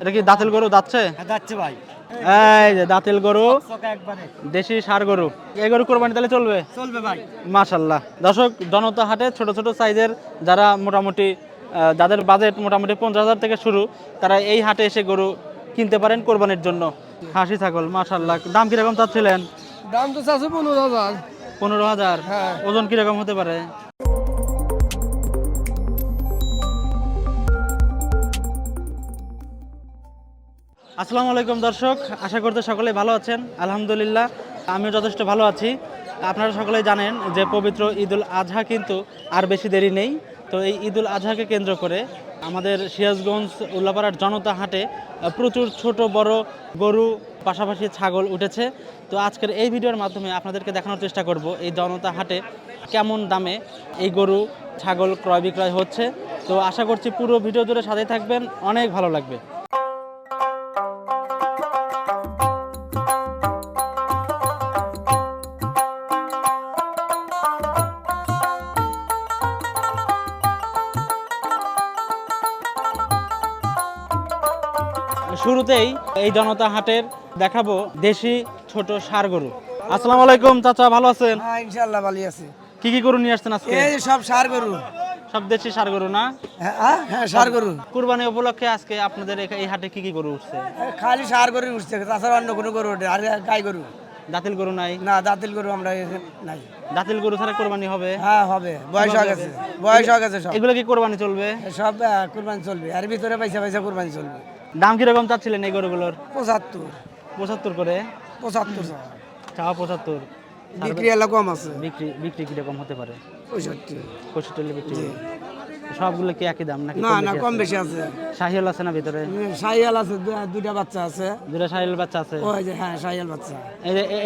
এটা কি দাঁতেল গরু যাচ্ছে হ্যাঁ যাচ্ছে ভাই। এই যে দাঁতেল গরু দেশি সার গরু। এই গরু কোরবানি তাহলে চলবে? চলবে ভাই। মাশাল্লাহ। দর্শক জনতা হাটে ছোট ছোট সাইজের যারা মোটামুটি যাদের বাজেট মোটামুটি পঞ্চাশ হাজার থেকে শুরু তারা এই হাটে এসে গরু কিনতে পারেন কোরবানির জন্য। হাসি ছাগল মাশাল্লাহ। দাম কীরকম চাচ্ছিলেন? দাম তো চাচ্ছে পনেরো হাজার। পনেরো হাজার। হ্যাঁ। ওজন কীরকম হতে পারে? আসসালামু আলাইকুম দর্শক, আশা করতে সকলে ভালো আছেন। আলহামদুলিল্লাহ, আমিও যথেষ্ট ভালো আছি। আপনারা সকলে জানেন যে পবিত্র ঈদুল আজহা কিন্তু আর বেশি দেরি নেই। তো এই ঈদুল আজহাকে কেন্দ্র করে আমাদের সিরাজগঞ্জ উল্লাপাড়ার জনতা হাটে প্রচুর ছোট, বড় গরু, পাশাপাশি ছাগল উঠেছে। তো আজকের এই ভিডিওর মাধ্যমে আপনাদেরকে দেখানোর চেষ্টা করব এই জনতা হাটে কেমন দামে এই গরু, ছাগল ক্রয় বিক্রয় হচ্ছে। তো আশা করছি পুরো ভিডিও জুড়ে সাথে থাকবেন। অনেক ভালো লাগবে। শুরুতেই এই জনতা হাটের দেখাবো দেশি ছোট সার গরু। আসসালামু আলাইকুম চাচা ভালো আছেন? হ্যাঁ ইনশাল্লাহ ভালো আছে। কি কি গরু নিয়ে আসছেন আজকে? এই সব সার গরু। সব দেশি সার গরু না? হ্যাঁ হ্যাঁ, সার গরু। কুরবানি উপলক্ষে আজকে আপনাদের এই হাটে কি কি গরু উঠছে? খালি সার গরু উঠছে তাছাড়া অন্য কোনো গরু ওঠে আর গাই গরু। দাঁতিল গরু নাই? না দাঁতিল গরু আমরা নাই। দাঁতিল গরু ছাড়া কোরবানি হবে? হ্যাঁ হবে। বয়স হয়ে গেছে। বয়স হয়ে গেছে সব। এগুলো কি কোরবানি চলবে? সব কুরবানি চলবে। আর ভিতরে পয়সা পয়সা কুরবানি চলবে। দাম কীরকম চাচ্ছিলেন এই গরুগুলোর? পঁচাত্তর। পঁচাত্তর করে? পঁচাত্তর চাওয়া পঁচাত্তর। বিক্রি এলাকা কম আছে। বিক্রি বিক্রি কীরকম হতে পারে? পঁয়ষট্টি। পঁয়ষট্টি বিক্রি সবগুলো কি একই দাম নাকি না না কম বেশি আছে। শাহিওয়াল আছে না ভিতরে? সাইয়াল আছে দুইটা বাচ্চা আছে। দুটা শাহিওয়াল বাচ্চা আছে? ওই যে হ্যাঁ সাইয়াল বাচ্চা।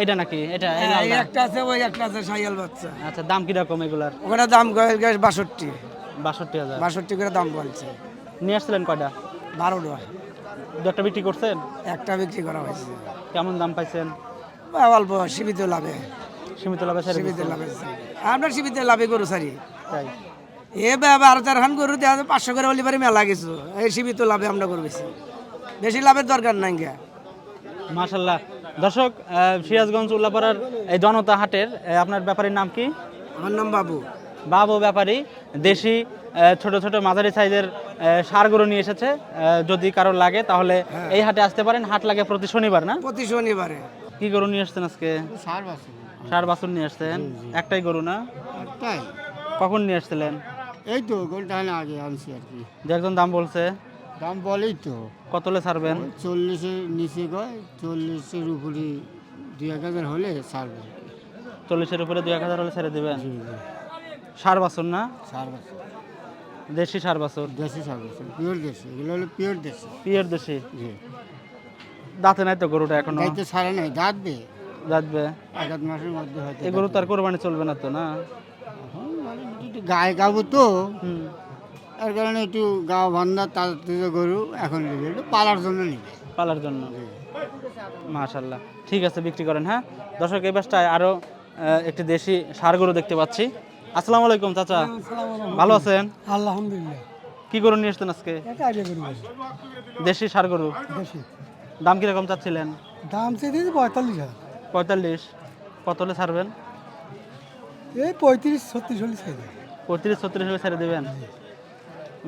এটা নাকি? এটা এই হ্যাঁ? একটা আছে ওই একটা আছে সাইয়াল বাচ্চা। আচ্ছা দাম কীরকম এগুলার? ওখানে দাম গেছে বাষট্টি। বাষট্টি হাজার। বাষট্টি করে দাম বলছে। নিয়ে আসছিলেন কয়টা? বারোটা। দু একটা বিক্রি করছেন? একটা বিক্রি করা হয়েছে। কেমন দাম পাইছেন? অল্প সীমিত লাভে। সীমিত লাভে সীমিত? লাভে আমরা সীমিত লাভে গরু সারি। তাই। এ বারো তেরো খান গরু দেওয়া পাঁচশো করে হলে পারে মেলা কিছু। এই সীমিত লাভে আমরা গরু বেশি বেশি লাভের দরকার নাই গা। মাশাল্লাহ। দর্শক সিরাজগঞ্জ উল্লাপাড়ার এই জনতা হাটের আপনার ব্যাপারীর নাম কি? আমার নাম বাবু। বাবু ব্যাপারী দেশি ছোট ছোট মাঝারি সাইজের সারগুলো নিয়ে এসেছে। যদি কারোর লাগে তাহলে এই হাটে আসতে পারেন। হাট লাগে প্রতি শনিবার না? প্রতি শনিবারে। কি গরু নিয়ে আসছেন আজকে? সার বাসু ষাঁড় বাছুর নিয়ে আসছেন? একটাই গরু না? তাই কখন নিয়ে আসছিলেন? এই তো ঘণ্টা আগে আনছি আর কি। একজন দাম বলছে। দাম বলেই তো। কতলে ছাড়বেন? চল্লিশের নিচে গয় চল্লিশের উপরে দুই এক হাজার হলে ছাড়বে। চল্লিশের উপরে দুই এক হাজার হলে ছেড়ে দেবেন? সার বাছুর না? সার বাসু দেশি ষাঁড় বাছুর? দেশি সার বাসু পিওর দেশি এগুলো হলো পিওর দেশি। পিয়ের দেশি? জি। দাঁতে নাই তো গরুটা এখনও? দায়িত্ব সারা নাই দাঁতবে। যাতবে এক আধ মাসের মধ্যে হয়তো এই গরু তার কোরবানি চলবে না তো না? মানে একটু গায়ে গাবো তো এর কারণে একটু গা বান্ধা তার গরু এখন নেবে একটু পালার জন্য নেবে। পালার জন্য? মাশাল্লাহ। ঠিক আছে বিক্রি করেন হ্যাঁ? দর্শক এই বাসটায় আরও একটি দেশি সার গরু দেখতে পাচ্ছি। আসসালামু আলাইকুম চাচা। ভালো আছেন? আলহামদুলিল্লাহ। কি গরু নিয়ে আসতেন আজকে? দেশি ষাঁড় গরু। দাম কীরকম চাচ্ছিলেন? দাম চেয়ে দিয়েছি পঁয়তাল্লিশ হাজার। পঁয়তাল্লিশ। কত হলে ছাড়বেন? এই পঁয়ত্রিশ ছত্রিশ হলে ছেড়ে পঁয়ত্রিশ ছত্রিশ হলে ছেড়ে দেবেন?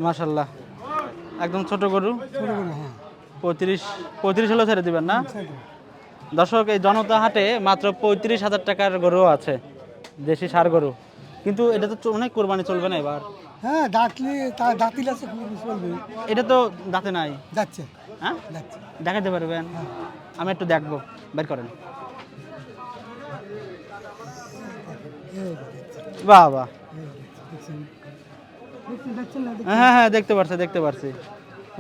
মাশাল্লাহ। একদম ছোট গরু? ছোটো করে হ্যাঁ। পঁয়ত্রিশ পঁয়ত্রিশ হলেও ছেড়ে দিবেন না? দর্শক এই জনতা হাটে মাত্র পঁয়ত্রিশ হাজার টাকার গরু আছে। দেশি সার গরু। কিন্তু এটা তো অনেক কোরবানি চলবে না এবার। হ্যাঁ দাঁতলি তার দাঁতিল আছে চলবে এটা তো দাঁতে নাই। যাচ্ছে। হ্যাঁ? যাচ্ছে। দেখাতে পারবেন। আমি একটু দেখব। বের করেন। বাহ বাহ হ্যাঁ হ্যাঁ দেখতে পারছি দেখতে পারছি।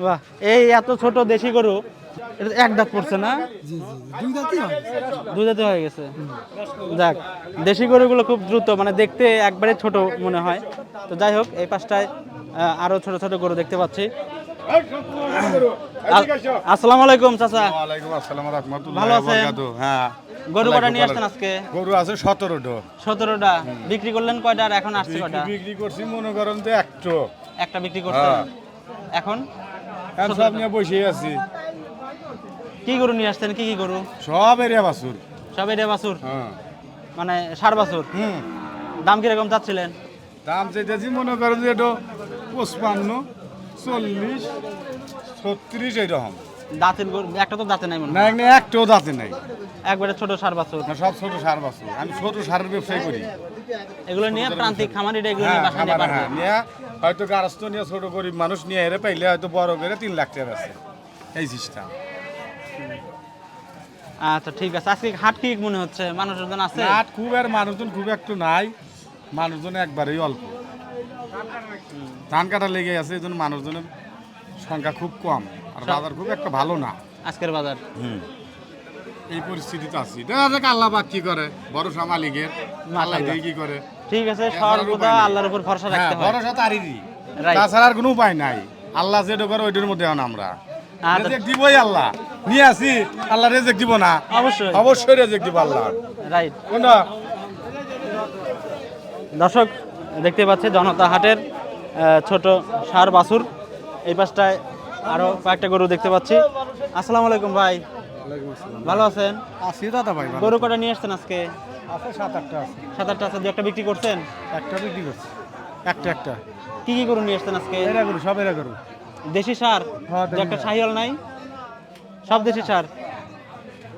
বাহ এই এত ছোট দেশি গরু। এটা এক দাঁত পড়ছে না? জি জি দুই দাঁতই দুই দাঁতে হয়ে গেছে। যাক দেশি গরুগুলো খুব দ্রুত মানে দেখতে একবারে ছোট মনে হয়। তো যাই হোক এই পাশটায় আরও ছোট ছোট গরু দেখতে পাচ্ছি। আসসালামু আলাইকুম চাচা। ওয়ালাইকুম আসসালাম রহমতুল্লাহ ভালো আছেন? হ্যাঁ। গরু কটা নিয়ে আসছেন আজকে? গরু আছে সতেরোটো। সতেরোটা। বিক্রি করলেন কয়টা আর এখন আসছে কয়টা? বিক্রি করছি মনে করেন তো একটো। একটা বিক্রি করছেন। হ্যাঁ। এখন? এখন সব নিয়ে বসে আছি। কি গরু নিয়ে আসছেন? কি কি গরু? সব এরিয়া বাসুর সব এরিয়া বাছুর? হ্যাঁ। মানে সার বাছুর? হুম। দাম কীরকম চাচ্ছিলেন? দাম চাইতেছি মনে করেন যে এটা পঁচপান্ন চল্লিশ ছত্রিশ এইরকম। দাঁতের একটা তো দাঁতে নাই মনে না একটাও দাঁতে নাই। একবারে ছোট সার বাছুর। না সব ছোট সার বাসুর আমি ছোট সারের ব্যবসায় করি। এগুলো নিয়ে প্রান্তিক খামারিটা এগুলো নিয়ে হ্যাঁ বাসা নিয়ে পারবে হ্যাঁ নিয়ে হয়তো গারস্থ নিয়ে ছোট গরিব মানুষ নিয়ে এরে পাইলে হয়তো বড় করে তিন লাখ টাকা আছে এই সিস্টেম আচ্ছা ঠিক আছে। আজকে হাট কি মনে হচ্ছে? মানুষজন আছে? নাট খুব আর মানুষজন খুব একটু নাই। মানুষজন একবারেই অল্প। ধান কাটা লেগে আছে এই জন্য মানুষজনের সংখ্যা খুব কম। আর বাজার খুব একটা ভালো না। আজকের বাজার। হুম। এই পরিস্থিতিতে আছি। দেখা আল্লাহ পাক কি করে। ভরসা মালিকের। আল্লাহ। দিয়ে কি করে। ঠিক আছে সর্বদা আল্লাহর উপর ভরসা রাখতে হয় ভরসা Right. তাছাড়া আর কোনো উপায় নাই। আল্লাহ যেটা করে ওইটার মধ্যে আমরা। আচ্ছা। দিবই আল্লাহ। নিয়ে আসি আল্লাহ রেজেক দিব না। অবশ্যই। অবশ্যই রেজেক দিব আল্লাহ। রাইট কোনটা দর্শক দেখতে পাচ্ছে জনতা হাটের আহ, ছোট সার বাছুর। এই পাশটায় আরও কয়েকটা গরু দেখতে পাচ্ছি। আসসালামু আলাইকুম ভাই। ভালো আছেন? আসি দাদা ভাই গরু কটা নিয়ে আসছেন আজকে? আছে সাত আটটা আছে। সাত আটটা আছে দু একটা বিক্রি করছেন? একটা বিক্রি করছি। একটা একটা। কি কি গরু নিয়ে আসছেন আজকে? এরা করু সব এরা গরু। দেশি সার? হ্যাঁ, একটা সার। শাহিওয়াল নাই? সব দেশি সার।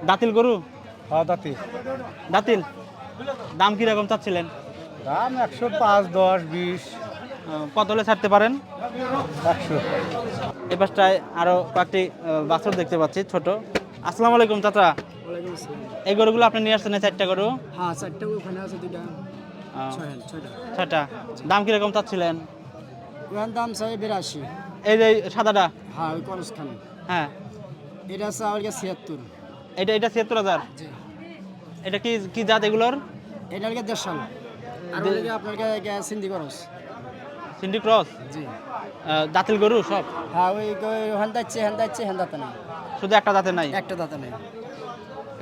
দাতিল গরু? হ্যাঁ দাঁতি দাতিল? দাম কীরকম চাচ্ছিলেন? দাম একশো পাঁচ দশ বিশ। কত হলে ছাড়তে পারেন? একশো। এই পাশটায় আরও কয়েকটি বাছুর দেখতে পাচ্ছি ছোট। আসসালামু আলাইকুম চাচা। এই গরুগুলো আপনি নিয়ে আসছেন চারটা গরু? হ্যাঁ চারটে ওখানে আছে দুইটা। ছয়টা দাম কীরকম চাচ্ছিলেন? দাম চাই বিরাশি। এই যে সাদাটা? হ্যাঁ ওই কলেজখানে হ্যাঁ। এটা আছে আমার ছিয়াত্তর। এটা এটা ছিয়াত্তর হাজার? জি। এটা কি কি জাত এগুলোর? এটা হচ্ছে দেড়শাল আর দে- ওইদিকে আপনার সিন্ধি খরচ সিন্ডি ক্রস? জি। দাঁতিল গরু সব? হ্যাঁ ওই ওখান যাচ্ছে হ্যান যাচ্ছে হ্যান দাঁতে নেই। শুধু একটা দাঁতে নাই? একটা দাঁতে নেই।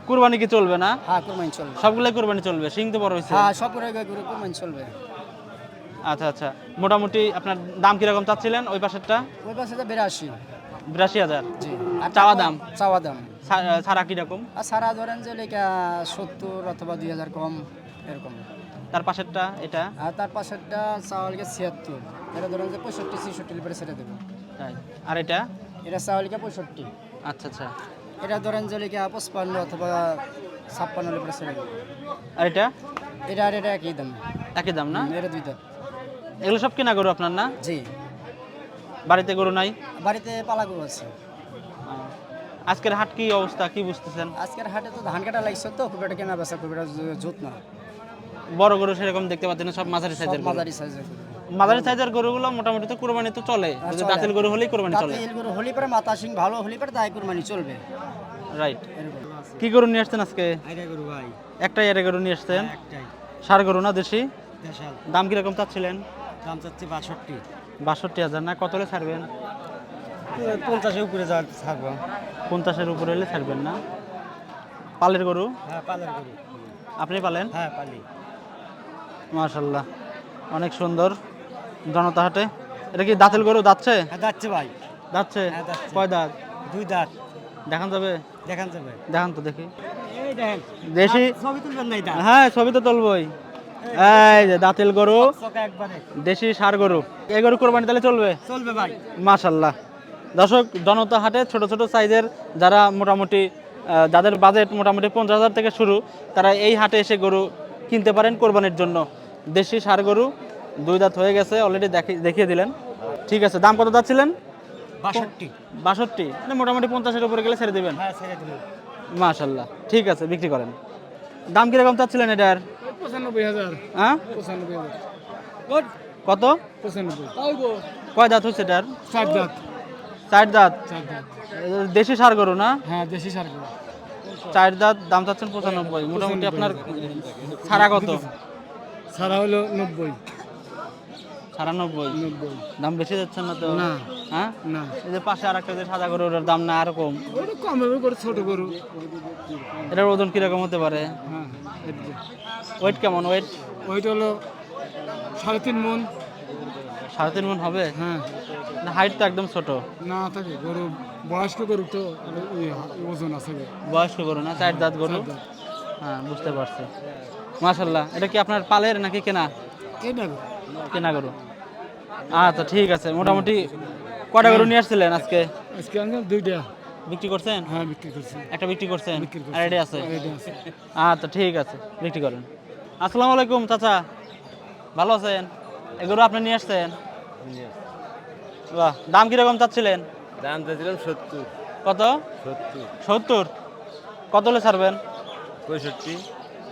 কুরবানি কি চলবে না? হ্যাঁ কুরবানি চলবে। সবগুলাই কুরবানি চলবে সিং তো বড় হয়েছে হ্যাঁ সব করে কুরবানি চলবে। আচ্ছা আচ্ছা। মোটামুটি আপনার দাম কীরকম চাচ্ছিলেন ওই পাশেরটা? ওই পাশে তো বিরাশি। বিরাশি হাজার। জি। চাওয়া দাম? চাওয়া দাম। ছাড়া কীরকম? আর সারা ধরেন যে লেখা সত্তর অথবা দুই হাজার কম এরকম। তার পাশেরটা এটা? আর তার পাশেরটা চাওয়ালকে ছিয়াত্তর। এটা ধরেন যে পঁয়ষট্টি ছিষট্টি লিটারে ছেড়ে দেবে। তাই। আর এটা? এটা চাওয়ালকে পঁয়ষট্টি। আচ্ছা আচ্ছা। এটা ধরেন যে লেখা পঁচপান্ন অথবা ছাপ্পান্ন লিটারে ছেড়ে দেবে। আর এটা? এটা আর এটা একই দাম। একই দাম না? এটা দুই দাম এগুলো সব কেনা গরু আপনার না? জি। বাড়িতে গরু নাই? বাড়িতে পালা গরু আছে। আজকের হাট কি অবস্থা কি বুঝতেছেন? আজকের হাটে তো ধান কাটা লাগছে তো খুব একটা কেনা বেচা খুব একটা জোত না বড় গরু সেরকম দেখতে পাচ্ছেন সব মাঝারি সাইজের মাঝারি সাইজের মাঝারি সাইজের গরুগুলো মোটামুটি তো কুরবানি তো চলে হ্যাঁ, যদি চলে। গরু হলেই কুরবানি চলে। দাঁতে গরু হলি পরে মাথা সিং ভালো হলি পরে তাই কুরবানি চলবে। রাইট কি গরু নিয়ে আসছেন আজকে? আইডিয়া গরু ভাই। একটাই এরে গরু নিয়ে আসছেন? একটাই। সার গরু না দেশি? দেশাল। দাম কীরকম চাচ্ছিলেন? দাম চাচ্ছি বাষট্টি। বাষট্টি হাজার না? কত হলে ছাড়বেন? পঞ্চাশের উপরে যা থাকব পঞ্চাশের উপরে হলে ছাড়বেন না? পালের গরু? হ্যাঁ পালের গরু। আপনি পালেন? হ্যাঁ পালি। মাশাল্লাহ অনেক সুন্দর। জনতা হাটে। এটা কি দাঁতের গরু? দাচ্ছে হ্যাঁ যাচ্ছে ভাই। হ্যাঁ, দাঁতছে। কয় দাঁত? দুই দাঁত। দেখান যাবে? দেখান যাবে। দেখান তো দেখি। দেশি ছবি তুলবেন দাঁত? হ্যাঁ ছবি তো তুলবই। এই যে দাঁতিল গরু। দেশি সার গরু। এই গরু কোরবানি তাহলে চলবে? চলবে ভাই। মাশাল্লাহ। দর্শক জনতা হাটে ছোট ছোট সাইজের যারা মোটামুটি যাদের বাজেট মোটামুটি পঞ্চাশ হাজার থেকে শুরু তারা এই হাটে এসে গরু কিনতে পারেন কোরবানির জন্য। দেশি সার গরু দুই দাঁত হয়ে গেছে অলরেডি দেখিয়ে দিলেন। ঠিক আছে দাম কত যাচ্ছিলেন? বাষট্টি। বাষট্টি। মানে মোটামুটি পঞ্চাশের উপরে গেলে ছেড়ে দেবেন। হ্যাঁ মাশাল্লাহ। ঠিক আছে বিক্রি করেন। দাম কীরকম চাচ্ছিলেন এটার? পঁচানব্বই হাজার। হ্যাঁ? পঁচানব্বই হাজার। কত? পঁচানব্বই। কয় দাঁত হচ্ছে এটার? চার দাঁত। চার দাঁত? চার দাঁত। দেশি সার গরু না? হ্যাঁ দেশি সার চার দাঁত দাম চাচ্ছেন পঁচানব্বই। মোটামুটি আপনার ছাড়া কত? ছাড়া হলো নব্বই। সারানব্বই দাম বেশি যাচ্ছে না তো? না। হ্যাঁ? না। এই যে পাশে আর একটা যে সাদা গরু ওটার দাম না আরকম ওটা কম হবে করে ছোট গরু। এটার ওজন কীরকম হতে পারে? হ্যাঁ ওয়েট কেমন? ওয়েট ওইটা হলো সাড়ে তিন মন। সাড়ে তিন মন হবে? হ্যাঁ। হাইট তো একদম ছোট। না থাকে গরু বয়স্ক গরু তো ওজন আছে। বয়স্ক গরু না? চার দাঁত গরু? হ্যাঁ বুঝতে পারছি। মাশাল্লাহ। এটা কি আপনার পালের নাকি কেনা? এটা কেনা গরু। আচ্ছা ঠিক আছে। মোটামুটি কটা গরু নিয়ে আসছিলেন আজকে? আজকে দুইটা। বিক্রি করছেন? হ্যাঁ বিক্রি করছি। একটা বিক্রি করছেন? আর আছে? এটা আছে। আচ্ছা ঠিক আছে। বিক্রি করেন। আসসালামু আলাইকুম চাচা। ভালো আছেন? এগুলো আপনি নিয়ে আসছেন? বাহ দাম কীরকম চাচ্ছিলেন? দাম চাইছিলাম সত্তর। কত? সত্তর। সত্তর? কত হলে ছাড়বেন? পঁয়ষট্টি।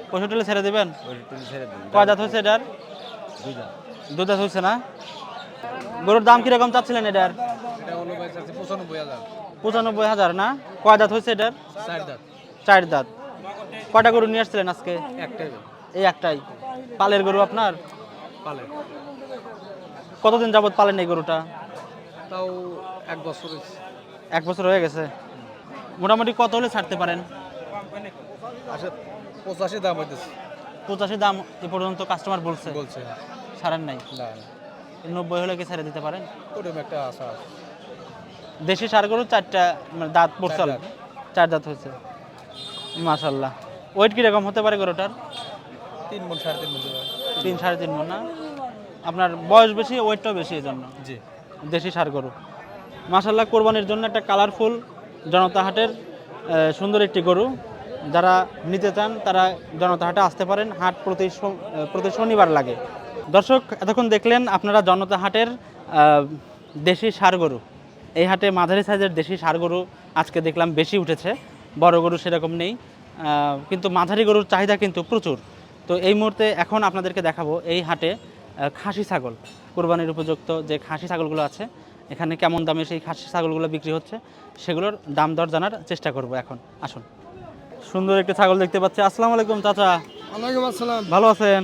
পঁয়ষট্টি হলে ছেড়ে দেবেন? পঁয়ষট্টি ছেড়ে দিন কয় দাঁত হয়েছে এটার? দুইটা দু দাঁত হয়েছে না? গরুর দাম কীরকম চাচ্ছিলেন এটার? পঁচানব্বই হাজার। না? কয় দাঁত হয়েছে এটার? চার দাঁত। কয়টা গরু নিয়ে আসছিলেন আজকে? একটাই। এই একটাই। পালের গরু আপনার? পালে। কতদিন যাবত পালেন এই গরুটা? তাও এক বছর এক বছর হয়ে গেছে। মোটামুটি কত হলে ছাড়তে পারেন? আচ্ছা পঁচাশি দাম হইতেছে। পঁচাশি দাম এ পর্যন্ত কাস্টমার বলছে। বলছে। ছাড়েন নাই? না। নব্বই হলে কি ছেড়ে দিতে পারেন? ওরকম একটা আশা আছে। দেশি সার গরু চারটা মানে দাঁত পড়ছে। চার দাঁত হয়েছে। মাশাল্লাহ। ওয়েট কীরকম হতে পারে গরুটার? তিন মন সাড়ে তিন মন তিন সাড়ে তিন মন না? আপনার বয়স বেশি ওয়েটটাও বেশি এই জন্য জি। দেশি সার গরু। মাশাল্লাহ কোরবানির জন্য একটা কালারফুল জনতা হাটের সুন্দর একটি গরু। যারা নিতে চান তারা জনতা হাটে আসতে পারেন। হাট প্রতি প্রতি শনিবার লাগে। দর্শক, এতক্ষণ দেখলেন আপনারা জনতা হাটের দেশি সার গরু। এই হাটে মাঝারি সাইজের দেশি সার গরু আজকে দেখলাম বেশি উঠেছে, বড় গরু সেরকম নেই কিন্তু মাঝারি গরুর চাহিদা কিন্তু প্রচুর। তো এই মুহূর্তে এখন আপনাদেরকে দেখাবো এই হাটে খাসি ছাগল, কোরবানির উপযুক্ত যে খাসি ছাগলগুলো আছে, এখানে কেমন দামে সেই খাসি ছাগলগুলো বিক্রি হচ্ছে, সেগুলোর দাম দর জানার চেষ্টা করব এখন। আসুন। সুন্দর একটি ছাগল দেখতে পাচ্ছি। আসসালামু আলাইকুম, চাচা। ওয়ালাইকুম আসসালাম। ভালো আছেন?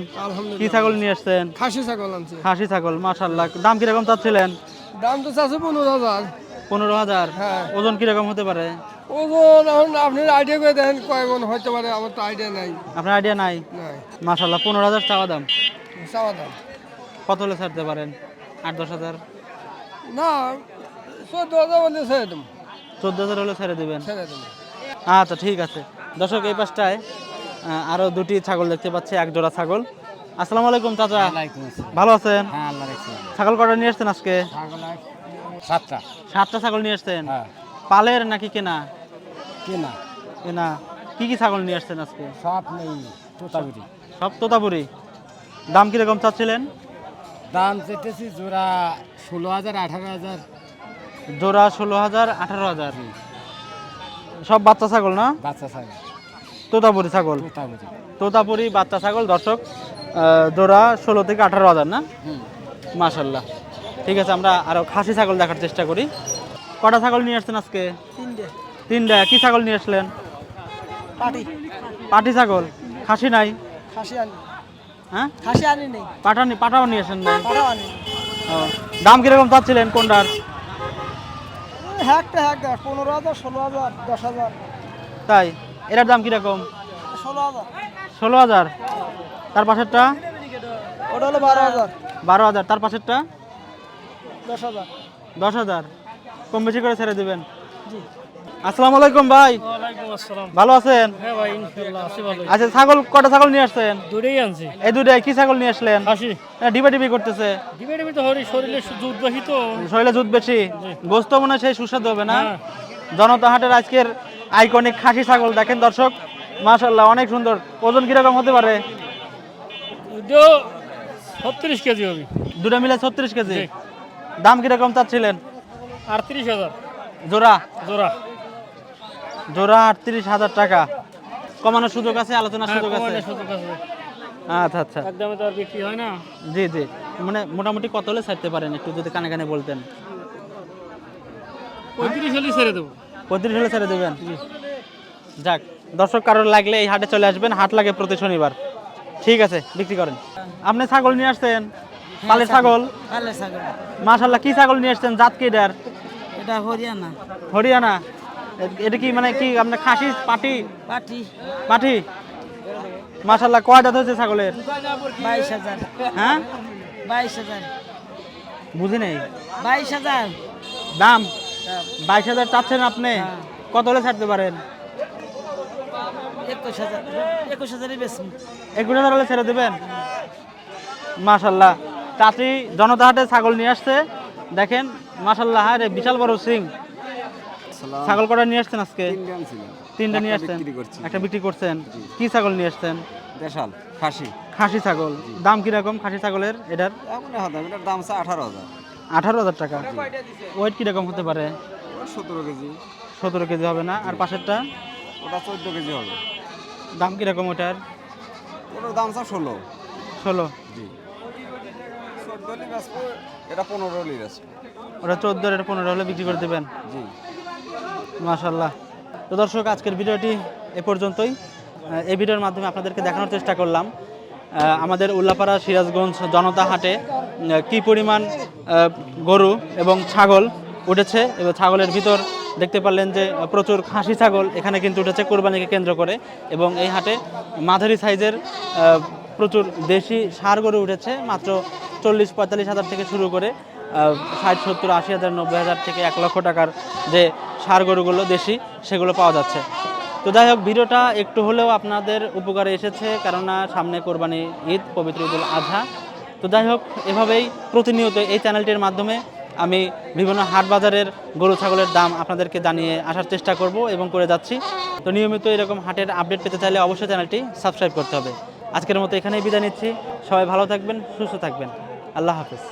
কি ছাগল নিয়ে আসছেন? খাসি ছাগল আনছি। খাসি ছাগল দাম কীরকম চাচ্ছিলেন? দাম তো চাচ্ছে পনেরো হাজার। পনেরো হাজার? হ্যাঁ। ওজন কীরকম হতে পারে? ওজন এখন আপনি আইডিয়া করে দেখেন কয় হতে পারে আমার তো আইডিয়া নাই। আপনার আইডিয়া নাই? পনেরো হাজার চাওয়া দাম? চাওয়া দাম। কত হলে ছাড়তে পারেন? আট দশ হাজার? না চোদ্দ হাজার বলতে ছেড়ে দেবো। চোদ্দ হাজার হলে ছেড়ে দেবেন? ছেড়ে দেবো। আচ্ছা ঠিক আছে। দর্শক এই পাশটায় আরও দুটি ছাগল দেখতে পাচ্ছি এক জোড়া ছাগল। আসসালামু আলাইকুম চাচা। ভালো আছেন? হ্যাঁ ছাগল কটা নিয়ে আসছেন আজকে? সাতটা। সাতটা ছাগল নিয়ে আসছেন? হ্যাঁ। পালের নাকি কেনা? কেনা। কেনা। কি কি ছাগল নিয়ে আসছেন আজকে? সব নেই তোতাগুড়ি সব তোতাপুরি। দাম কীরকম চাচ্ছিলেন? দাম চেতেছি জোড়া ষোলো হাজার আঠারো হাজার। জোড়া ষোলো হাজার আঠারো হাজার। সব বাচ্চা ছাগল না? বাচ্চা ছাগল। তোতাপুরি ছাগল। তোতাপুরি বাচ্চা ছাগল দর্শক জোড়া ষোলো থেকে আঠারো হাজার না? মাশাল্লাহ। ঠিক আছে আমরা আরও খাসি ছাগল দেখার চেষ্টা করি। কটা ছাগল নিয়ে আসছেন আজকে? তিনটা। কি ছাগল নিয়ে আসলেন? পাটি। পাটি ছাগল। খাসি নাই? খাসি আনি। হ্যাঁ? খাসি আনি নেই। পাঠা নি- পাঠাও নিয়ে আসেন নাই? পাটাও আনি। ও, দাম কীরকম চাচ্ছিলেন কোনটার? হ্যাকটা হ্যাক পনেরো হাজার ষোলো হাজার দশ হাজার। তাই? এটার দাম কীরকম? ষোলো হাজার। তার পাশেরটা? ওটা হলো বারো হাজার। বারো হাজার। তার পাশেরটা? দশ হাজার। দশ হাজার। কম বেশি করে ছেড়ে দিবেন। আসসালামু আলাইকুম ভাই। ভালো আছেন? হ্যাঁ ভাই ইনশাল্লাহ আছি ভালো। আচ্ছা ছাগল কটা ছাগল নিয়ে আসছেন? দূরেই আনছি। এই দুটাই কি ছাগল নিয়ে আসলেন? ডিবা ডিবি করতেছে। ডিবে ডিবে তো হরি শরীরে দুধ বেশি তো। শরীরে দুধ বেশি। গোস্ত মনে হয় সেই সুস্বাদু হবে না? হ্যাঁ। জনতা হাটের আজকের আইকনিক খাসি ছাগল দেখেন দর্শক। মাশাল্লাহ অনেক সুন্দর। ওজন কীরকম হতে পারে? ছত্রিশ কেজি হবে। দুটা মিলে ছত্রিশ কেজি? দাম কীরকম চাচ্ছিলেন? আটত্রিশ হাজার। জোড়া? জোড়া। জোড়া আটত্রিশ হাজার টাকা। কমানোর সুযোগ আছে আলোচনার হ্যাঁ সুযোগ আছে? আচ্ছা আচ্ছা। একদমে তো আর বিক্রি হয় না। জি জি। মানে মোটামুটি কত হলে ছাড়তে পারেন একটু যদি কানে কানে বলতেন? পঁয়ত্রিশ হলেই ছেড়ে দেবো। পঁয়ত্রিশ হলে ছেড়ে দেবেন। যাক দর্শক কারোর লাগলে এই হাটে চলে আসবেন হাট লাগে প্রতি শনিবার। ঠিক আছে বিক্রি করেন। আপনি ছাগল নিয়ে আসছেন? পালের ছাগল? মাশাল্লাহ কি ছাগল নিয়ে আসছেন? জাত কি এটার? এটা হরিয়ানা। হরিয়ানা। এটা কি মানে কি আপনার খাসি পাটি? পাটি। পাটি? মাশাল্লাহ কয় দাঁত হয়েছে ছাগলের? বাইশ হাজার। হ্যাঁ? বাইশ হাজার। বুঝি নেই। বাইশ হাজার। দাম? বাইশ হাজার চাচ্ছেন আপনি? কত হলে ছাড়তে পারেন? একুশ হাজার। একুশ হাজারই বেশি। একুশ হাজার হলে ছেড়ে দেবেন? মাশাল্লাহ। চাচি জনতাহাটে ছাগল নিয়ে আসছে। দেখেন মাশাল্লাহ হ্যাঁ রে বিশাল বড় সিং। ছাগল কটা নিয়ে আসছেন আজকে? তিনটা নিয়ে আসছেন? একটা বিক্রি করছেন? কি ছাগল নিয়ে আসছেন? দেশাল খাসি। খাসি ছাগল। দাম কীরকম খাসি ছাগলের? এটার? দাম আছে আঠারো হাজার। আঠারো হাজার টাকা। ওয়েট কীরকম হতে পারে? সতেরো কেজি। সতেরো কেজি হবে না? আর পাশেরটা? ওটা চোদ্দ কেজি হবে। দাম কীরকম ওটার? ওটার দাম আছে ষোলো। ষোলো? জি। চোদ্দ এটা পনেরো হলে বেচবো ওটা চোদ্দ এটা পনেরো হলে বিক্রি করে দেবেন? জি। মাশাল্লাহ। তো দর্শক আজকের ভিডিওটি এ পর্যন্তই। এই ভিডিওর মাধ্যমে আপনাদেরকে দেখানোর চেষ্টা করলাম। আমাদের উল্লাপাড়া সিরাজগঞ্জ জনতা হাটে কি পরিমাণ গরু এবং ছাগল উঠেছে। এবং ছাগলের ভিতর দেখতে পারলেন যে প্রচুর খাসি ছাগল এখানে কিন্তু উঠেছে কোরবানিকে কেন্দ্র করে। এবং এই হাটে মাঝারি সাইজের প্রচুর দেশি সার গরু উঠেছে, মাত্র চল্লিশ, পঁয়তাল্লিশ হাজার থেকে শুরু করে ষাট, সত্তর, আশি হাজার, নব্বই হাজার থেকে এক লক্ষ টাকার যে সার গরুগুলো দেশি, সেগুলো পাওয়া যাচ্ছে। তো যাই হোক, ভিডিওটা একটু হলেও আপনাদের উপকারে এসেছে, কেননা সামনে কোরবানি ঈদ, পবিত্র ঈদুল আজহা। তো যাই হোক, এভাবেই প্রতিনিয়ত এই চ্যানেলটির মাধ্যমে আমি বিভিন্ন হাট বাজারের গরু, ছাগলের দাম আপনাদেরকে জানিয়ে আসার চেষ্টা করব এবং করে যাচ্ছি। তো নিয়মিত এরকম হাটের আপডেট পেতে চাইলে অবশ্যই চ্যানেলটি সাবস্ক্রাইব করতে হবে। আজকের মতো এখানেই বিদায় নিচ্ছি। সবাই ভালো থাকবেন, সুস্থ থাকবেন। আল্লাহ হাফেজ।